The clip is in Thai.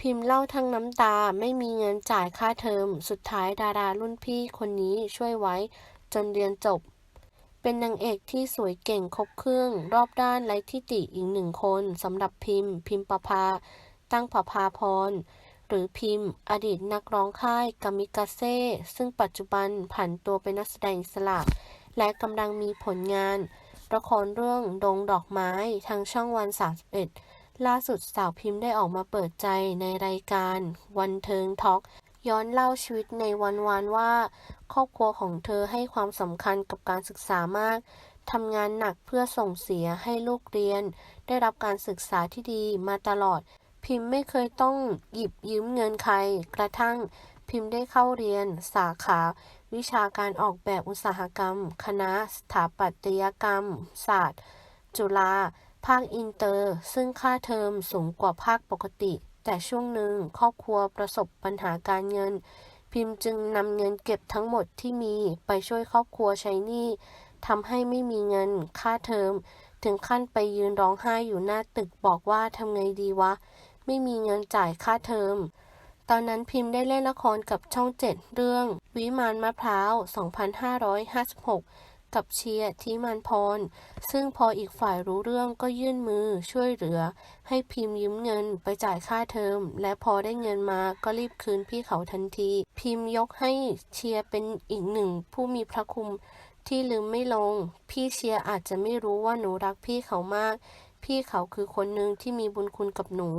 พิมพ์เล่าทั้งน้ำตาไม่มีเงินจ่ายค่าเทอม สุดท้ายดารารุ่นพี่คนนี้ช่วยไว้จนเรียนจบ เป็นนางเอกที่สวยเก่งครบเครื่อง รอบด้านไร้ทิฏฐิอีกหนึ่งคนสำหรับพิมพ์ พิมพ์ประภา ตั้งประภาพร หรือพิมพ์ อดีตนักร้องค่ายกามิกาเซ่ ซึ่งปัจจุบันผันตัวเป็นนักแสดงอิสระ และกำลังมีผลงานละครเรื่องดงดอกไม้ทางช่องวัน 31 ล่าสุดสาวพิมพ์ได้ออกมาเปิดใจในรายการวันเทิงท็อกย้อนเล่าชีวิตในวันวานว่า ครอบครัวของเธอให้ความสำคัญกับการศึกษามากทำงานหนักเพื่อส่งเสียให้ลูกเรียน ได้รับการศึกษาที่ดีมาตลอด พิมพ์ไม่เคยต้องหยิบยืมเงินใคร กระทั่งพิมพ์ได้เข้าเรียน สาขา วิชาการออกแบบอุตสาหกรรม คณะสถาปัตยกรรม ศาสตร์ จุฬา ภาคอินเตอร์ ซึ่งค่าเทอมสูงกว่าภาคปกติ แต่ช่วงหนึ่งครอบครัวประสบปัญหาการเงิน พิมพ์จึงนำเงินเก็บทั้งหมดที่มีไปช่วยครอบครัวใช้หนี้ทำให้ไม่มีเงินค่าเทอม ถึงขั้นไปยืนร้องไห้อยู่หน้าตึกบอกว่าทำไงดีวะ ไม่มีเงินจ่ายค่าเทอม ตอนนั้นพิมพ์ได้เล่นละครกับช่องเจ็ดเรื่อง วิมานมะพร้าว 2556 กับเชียร์ทิมันพร ซึ่งพออีกฝ่ายรู้เรื่องก็ยื่นมือช่วยเหลือ ให้พิมพ์ยืมเงินไปจ่ายค่าเทอม และพอได้เงินมาก็รีบคืนพี่เขาทันที พิมพ์ยกให้เชียร์เป็นอีกหนึ่งผู้มีพระคุณที่ลืมไม่ลง พี่เชียร์อาจจะไม่รู้ว่าหนูรักพี่เขามาก พี่เขาคือคนหนึ่งที่มีบุญคุณกับหนู